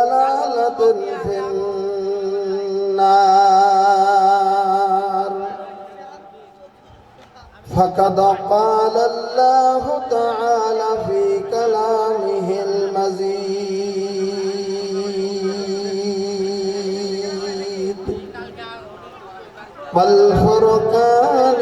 ضلالة في النار فقد قال الله تعالى في كلامه المزيد والفرقان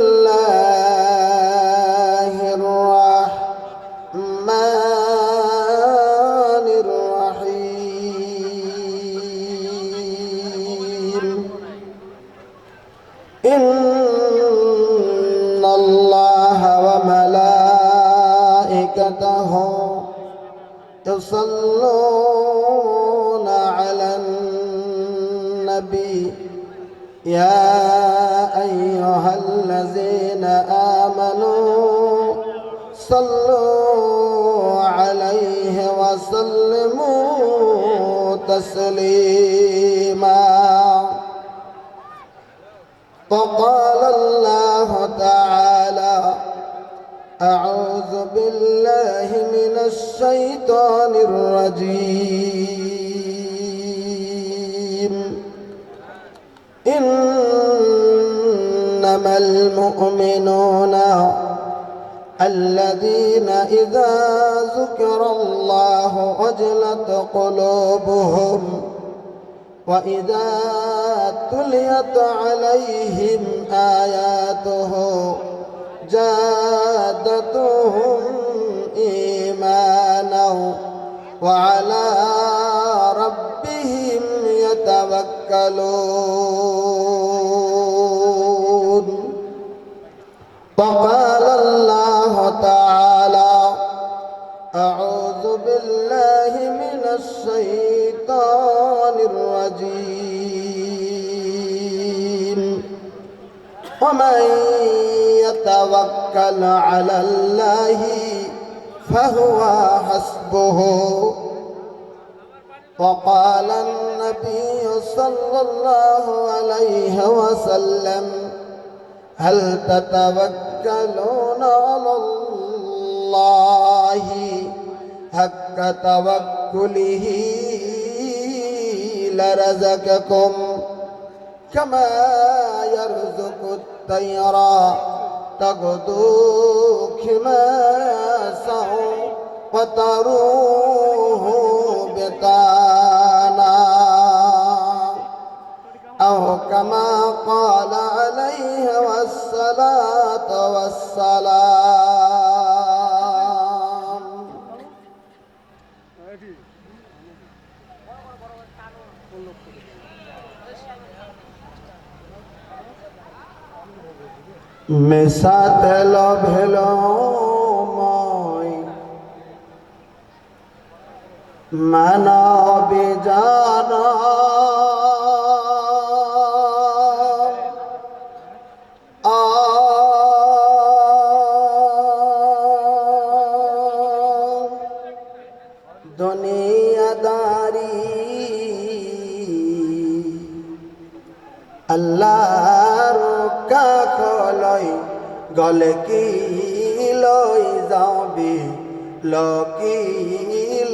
يا أيها الذين آمنوا صلوا عليه وسلموا تسليما. وقال الله تعالى أعوذ بالله من الشيطان الرجيم. إنما المؤمنون الذين إذا ذكر الله وجلت قلوبهم وإذا تليت عليهم آياته جادتهم إيمانا وعلى ربهم يتوكلون وقال الله تعالى أعوذ بالله من الشيطان الرجيم. ومن يتوكل على الله فهو حسبه. وقال النبي صلى الله عليه وسلم هل تتوكلون على الله حق توكله لرزقكم كما يرزق الطير تغدو خماسا وتروه بطانا أو كما قال عليه والصلاة والسلام মেশা তেল ভেল মই মানবে জান দুনিয়াদারি আল্লাহর কাকলই গলে কি লই যাবি? লকি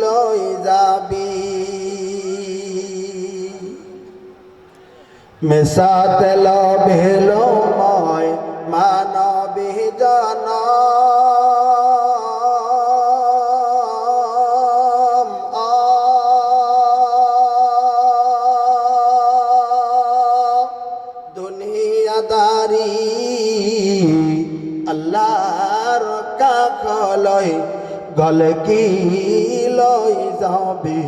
লই যাবি? মেশা তেল দুনিয়াদারি আল্লাহর কাকলয় গলে কি লই যাবি,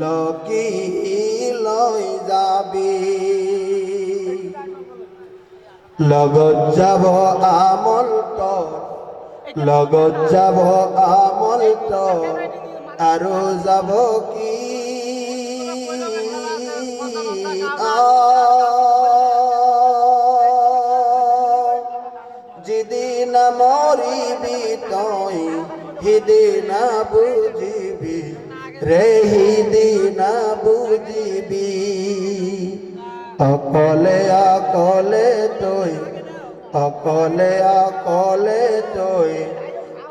লকি লই যাবি? লগত যাব আমল তোর, লগত যাব আমল তোর আৰু যাব কি সেদিন মরিবি তই হিদিন বুঝিবি, রে হিদিন বুঝিবি। অকলে অকলে তই, অকলে অকলে তই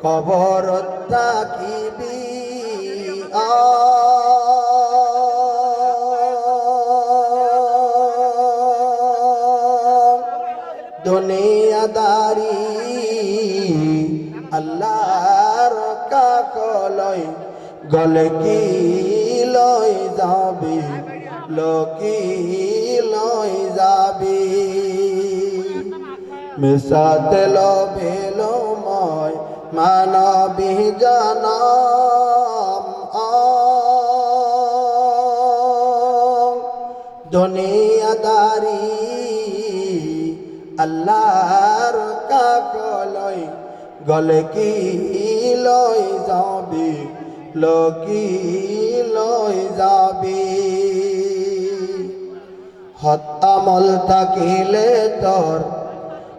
কবরত থাকিবি। আ দুনিয়াদারি গলে কি লই যাবি? লকি লই যাবি? মিশাতে লবেল ময় মানবী জানাম দুনিয়াদারি আল্লাহর কাকলই গলে কি লই যাবি? লকি লই যাবি হত্যামল তাকিলে তোর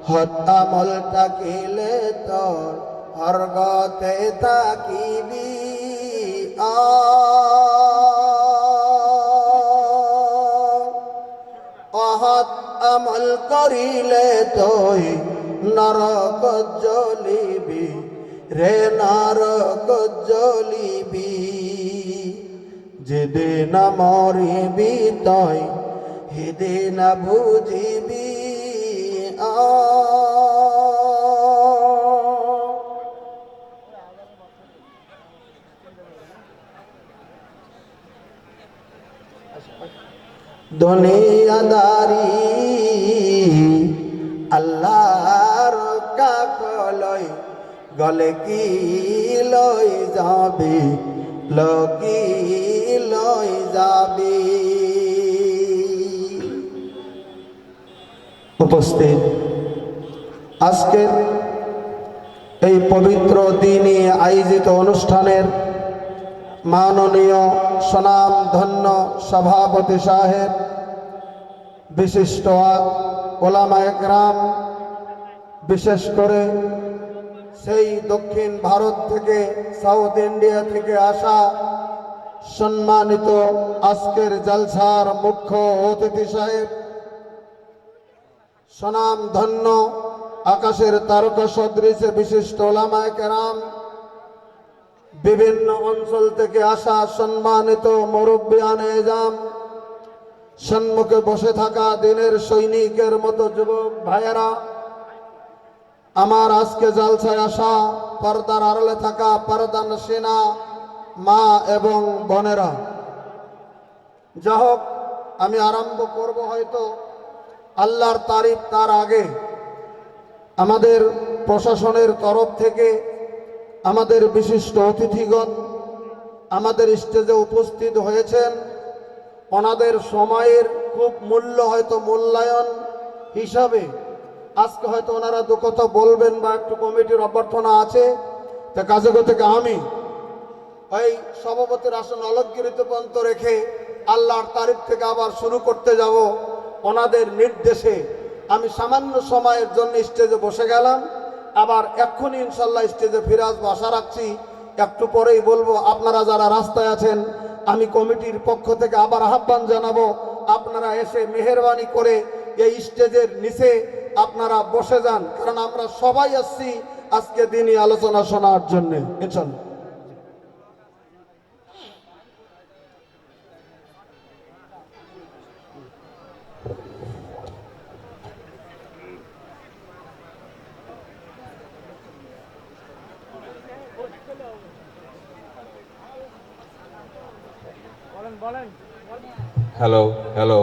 হত্যামল তাকিলে তোর হরগতে তাকিবি আ। আমল করিলে তুই নরক জ্বলিবি। রে নরক জ্বলিবি যেদিন মরিবি তই সেদিন বুঝিবি দুনিয়াদারি গলে কি লই যাবি? লকি লই যাবি? উপস্থিত। আজকের এই পবিত্র দিনে আয়োজিত অনুষ্ঠানের মাননীয় সনাম ধন্য সভাপতি সাহেব, বিশিষ্ট ওলামা একরাম, বিশেষ করে সেই দক্ষিণ ভারত থেকে, সাউথ ইন্ডিয়া থেকে আসা সম্মানিত আজকের জলসার মুখ্য অতিথি সাহেব, সনাম ধন্য আকাশের তারকা সদৃশে বিশিষ্ট ওলামায় কেরাম, বিভিন্ন অঞ্চল থেকে আসা সম্মানিত মুরব্বিয়ান এজাম সম্মুখে বসে থাকা দিনের সৈনিকের মতো যুবক ভাইয়েরা আমার আজকে জালসায় আসা পর্দার আড়ালে থাকা পর্দা সেনা, মা এবং বোনেরা। যা হোক, আমি আরম্ভ করব হয়তো আল্লাহর তারিফ তার আগে। আমাদের প্রশাসনের তরফ থেকে আমাদের বিশিষ্ট অতিথিগণ আমাদের স্টেজে উপস্থিত হয়েছেন। ওনাদের সময়ের খুব মূল্য হয়তো মূল্যায়ন হিসাবে আজকে হয়তো ওনারা দু কথা বলবেন বা একটু কমিটির অভ্যর্থনা আছে। তা কাজে থেকে আমি? ওই সভাপতির আসন অলঙ্কৃত পর্যন্ত রেখে আল্লাহর তারিফ থেকে আবার শুরু করতে যাব। ওনাদের নির্দেশে আমি সামান্য সময়ের জন্য স্টেজে বসে গেলাম। আবার এক্ষুনি ইনশাল্লাহ স্টেজে ফিরে আসব। আশা রাখছি একটু পরেই বলব, আপনারা যারা রাস্তায় আছেন, আমি কমিটির পক্ষ থেকে আবার আহ্বান জানাব, আপনারা এসে মেহরবানি করে এই স্টেজের নিচে আপনারা বসে যান, কারণ আমরা সবাই আসছি আজকে দিনই আলোচনা শোনার জন্যে। ইনশাল্লাহ হ্যালো হ্যালো